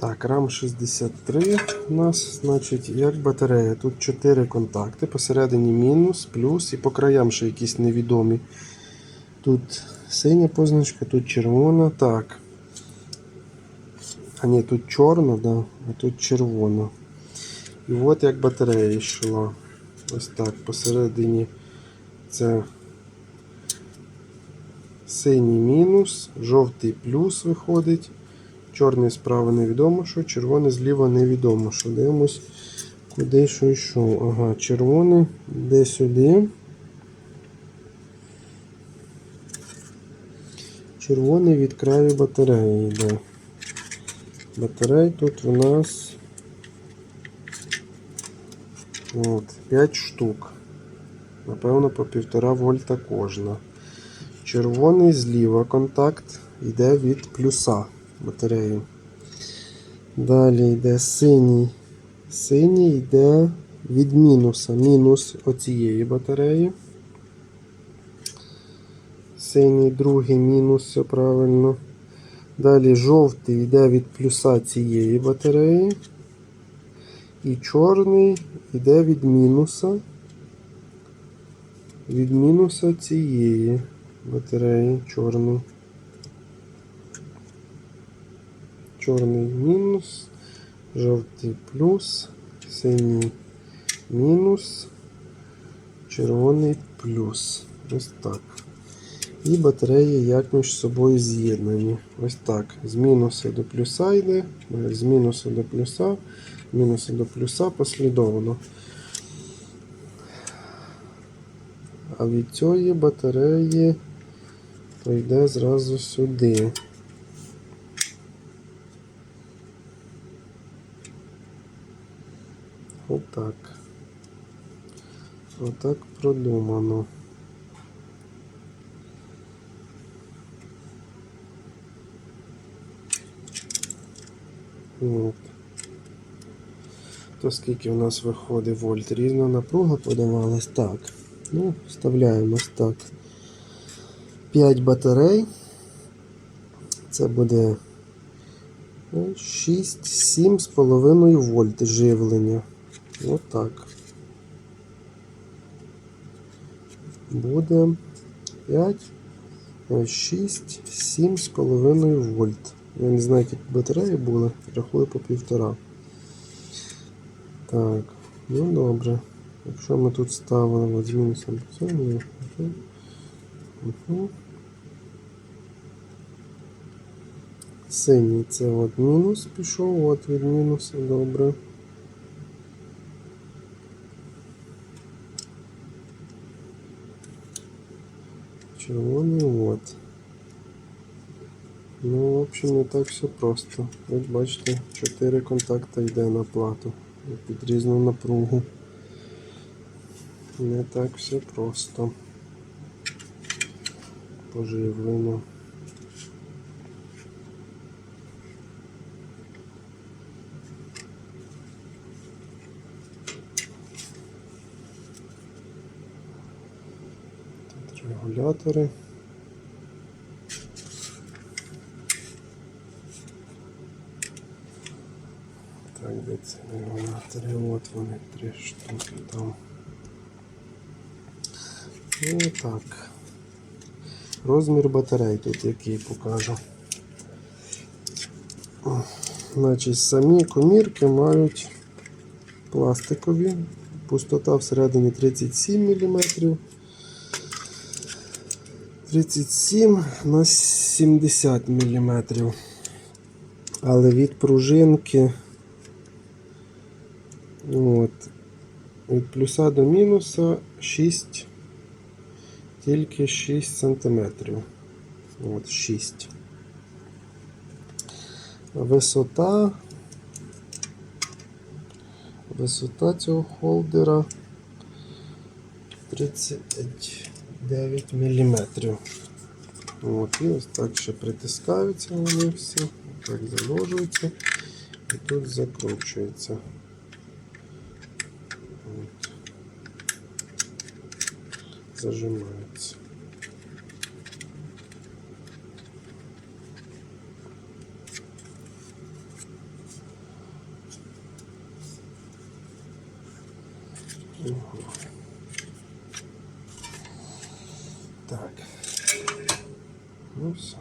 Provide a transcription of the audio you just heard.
Так, RAM 63 у нас, значить, як батарея. Тут 4 контакти, посередині мінус, плюс і по краям ще якісь невідомі. Тут синя позначка, тут червона. Так. А ні, тут чорна, да, а тут червона. І от як батарея йшла. Ось так, посередині це синій мінус, жовтий плюс виходить. Чорний справа невідомо що, червоний зліва невідомо що. Дивимось, куди що йшов. Ага, червоний йде сюди. Червоний від краю батареї йде. Батарей тут у нас от, 5 штук. Напевно, по 1,5 вольта кожна. Червоний зліва контакт йде від плюса батареї. Далі йде синій. Синій йде від мінуса. Мінус оцієї батареї. Синій другий мінус, все правильно. Далі жовтий йде від плюса цієї батареї. І чорний йде від мінуса. Від мінуса цієї батареї чорний. Чорний мінус, жовтий плюс, синій мінус, червоний плюс. Ось так. І батареї як між собою з'єднані. Ось так. З мінуса до плюса йде, з мінуса до плюса, з мінуса до плюса послідовно. А від цієї батареї то зразу сюди. Отак. Отак продумано. От. То скільки у нас виходить вольт? Різна напруга подавалась. Так. Ну, вставляємо ось так. 5 батарей. Це буде 6-7,5 вольт живлення. Отак. Буде 5, 6, 7,5 вольт. Я не знаю, які батареї були, рахую по півтора. Так, ну добре. Якщо ми тут ставили з мінусом. Угу. Синій це от мінус пішов, от від мінуса, добре. Червоний от. Ну, в общем, не так все просто. Як бачите, 4 контакти йде на плату під різну напругу. Не так все просто. Поживлено. Регулятори. Так, де ці регулятори? От вони, три штуки там. Ну так. Розмір батарей тут який покажу. Значить, самі комірки мають пластикові. Пустота всередині 37 мм. 37 на 70 мм. Але від пружинки от, від плюса до мінуса 6 тільки 6 сантиметрів. От 6. Висота. Висота цього холдера 9 мм. вот и вот так ще они все всі, так заложуються и тут закручивается От. Зажимаються. Угу. Так. Ну все.